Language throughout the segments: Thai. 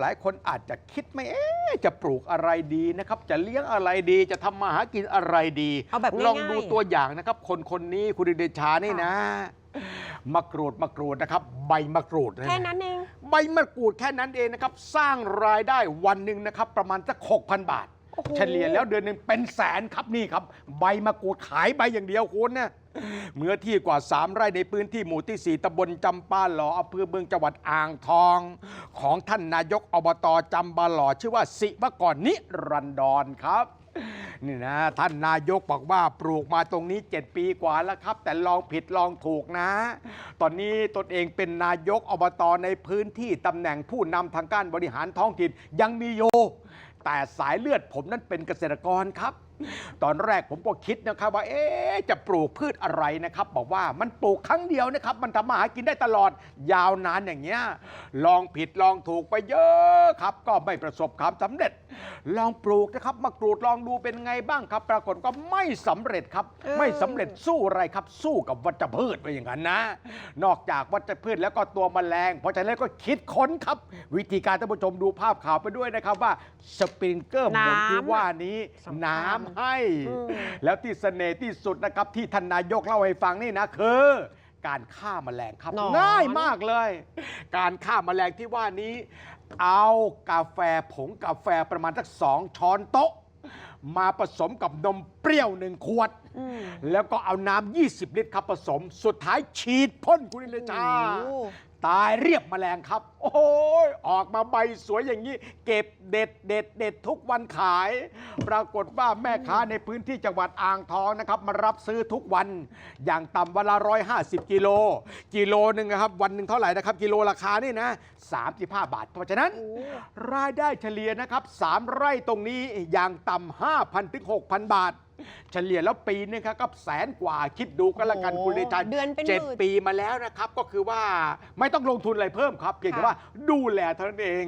หลายคนอาจจะคิดไม่เอ๊ะจะปลูกอะไรดีนะครับ จะเลี้ยงอะไรดีจะทำมาหากินอะไรดีเอาแบบง่ายๆลองดูตัวอย่างนะครับ คนคนนี้คุณเดชานี่นะ มะกรูดมะกรูดนะครับ ใบมะกรูดะแค่นั้นเอง ใบมะกรูดแค่นั้นเองนะครับ สร้างรายได้วันหนึ่งนะครับ ประมาณสัก6,000บาทโอ้โห เฉลี่ยแล้วเดือนหนึ่งเป็นแสนครับนี่ครับ ใบมะกรูดขายใบอย่างเดียวคุณเนี่ยเมื่อที่กว่า 3 ไร่ในพื้นที่หมู่ที่ 4ตำบลจำปาหล่ออำเภอเมืองจังหวัดอ่างทอง ของท่านนายกอบตจำปาหล่อชื่อว่าสิวกรนิรันดรครับนี่นะท่านนายกบอกว่าปลูกมาตรงนี้ 7 ปีกว่าแล้วครับ แต่ลองผิดลองถูกนะ ตอนนี้ตนเองเป็นนายกอบตในพื้นที่ตำแหน่งผู้นำทางการบริหารท้องถิ่นยังมีโย แต่สายเลือดผมนั้นเป็นเกษตรกรครับตอนแรกผมก็คิดนะครับว่าเอ๊ะจะปลูกพืชอะไรนะครับ บอกว่ามันปลูกครั้งเดียวนะครับ มันทำมาหากินได้ตลอดยาวนานอย่างเงี้ยลองผิดลองถูกไปเยอะครับ ก็ไม่ประสบความสำเร็จ ลองปลูกนะครับมากรูดลองดูเป็นไงบ้างครับ ปรากฏก็ไม่สำเร็จครับเออไม่สำเร็จสู้อะไรครับ สู้กับวัชพืชไปอย่างนั้นนะ นอกจากวัชพืชแล้วก็ตัวแมลง เพราะฉะนั้นก็คิดค้นครับ วิธีการท่านผู้ชมดูภาพข่าวไปด้วยนะครับว่าสปริงเกอร์เหมือนที่ว่านี้สำคัญน้ำให้อืมแล้วที่เสน่ห์ที่สุดนะครับที่ท่านนายกเล่าให้ฟังนี่นะคือการฆ่าแมลงครับ หนอน ง่ายมากเลย การฆ่าแมลงที่ว่านี้ เอากาแฟผงกาแฟประมาณสักสองช้อนโต๊ะ มาผสมกับนม เปรี้ยวหนึ่งขวดอืมแล้วก็เอาน้ำ 20 ลิตรครับผสม สุดท้ายฉีดพ่นคุณนิลชาโอ้ตายเรียบแมลงครับ โอ้โหยออกมาใบสวยอย่างนี้ เก็บเด็ดเด็ดเด็ดทุกวันขาย ปรากฏว่าแม่ค้าในพื้นที่จังหวัดอ่างทองนะครับ มารับซื้อทุกวัน อย่างต่ำวันละร้อยห้าสิบกิโล กิโลหนึ่งนะครับ วันหนึ่งเท่าไหร่นะครับ กิโลราคานี่นะ35บาท เพราะฉะนั้นโอ้รายได้เฉลี่ยนะครับ3ไร่ตรงนี้อย่างต่ำ5,000ถึง6,000บาท เฉลี่ยแล้วปีนึงครับก็แสนกว่าคิดดูกันละกันโอ้คุณเลชาเดือนเป็นหเจ็ดมื่นปีมาแล้วนะครับ ก็คือว่าไม่ต้องลงทุนอะไรเพิ่มครับเพียงแต่ค่ะว่าดูแลเท่านั้นเอง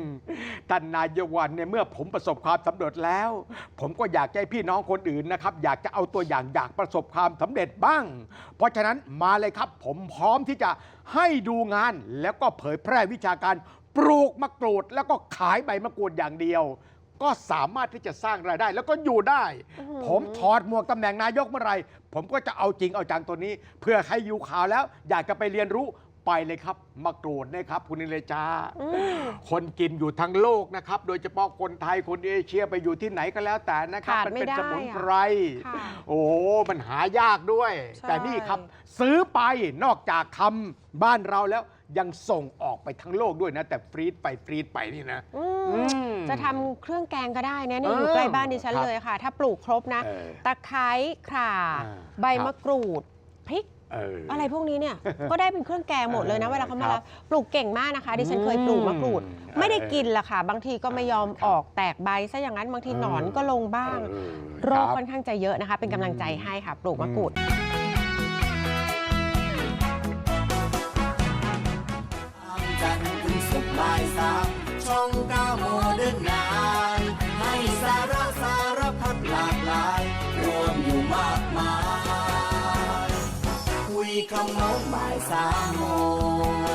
ท่านนายกวันเนี่ยเมื่อผมประสบความสำเร็จแล้ว ผมก็อยากจะให้พี่น้องคนอื่นนะครับ อยากจะเอาตัวอย่างอยากประสบความสำเร็จบ้าง เพราะฉะนั้นมาเลยครับ ผมพร้อมที่จะให้ดูงานแล้วก็เผยแพร่วิชาการ ปลูกมะกรูดแล้วก็ขายใบมะกรูดอย่างเดียว ก็สามารถที่จะสร้างรายได้ แล้วก็อยู่ได้ ผมถอดหมวกตำแหน่งนายกเมื่อไหรผมก็จะเอาจริงเอาจังตัวนี้ เพื่อให้อยู่ข่าวแล้ว อยากจะไปเรียนรู้ ไปเลยครับมะกรูดนะครับ คุณนิเลจาอืมคนกินอยู่ทั้งโลกนะครับ โดยเฉพาะคนไทยคนเอเชียไปอยู่ที่ไหนก็แล้วแต่นะครับ ขาดมันไม่เป็นได้สมุนไพรค่ะโอ้โหมันหายากด้วย ใช่ แต่นี่ครับ ซื้อไปนอกจากทำบ้านเราแล้วยังส่งออกไปทั้งโลกด้วยนะ แต่ฟรีดไปฟรีดไปนี่นะ อือืมมจะทำเครื่องแกงก็ได้นะนี่เอออยู่ใกล้บ้านดิฉันครับเลยค่ะ ถ้าปลูกครบนะ เออตะไคร้ข่า อ่าใบครับ มะกรูด พริกเออออะไรพวกนี้เนี่ยก็ได้เป็นเครื่องแกงหมดเลยนะเออเวลาเขามาครัรับบปลูกเก่งมากนะคะ ดิฉันอืมเคยปลูกมะกรูดเออไม่ได้กินละค่ะ บางทีก็ไม่ยอมครับออกแตกใบซะอย่างนั้นบางทีหนอนก็ลงบ้างเออโรคบค่อนข้างจะเยอะนะคะ เป็นกำลังใจให้ค่ะ ปลูกมะกรูดจันทร์ถึงศุกร์บ่ายสามช่อง คำโน้มบ่ายสามโมง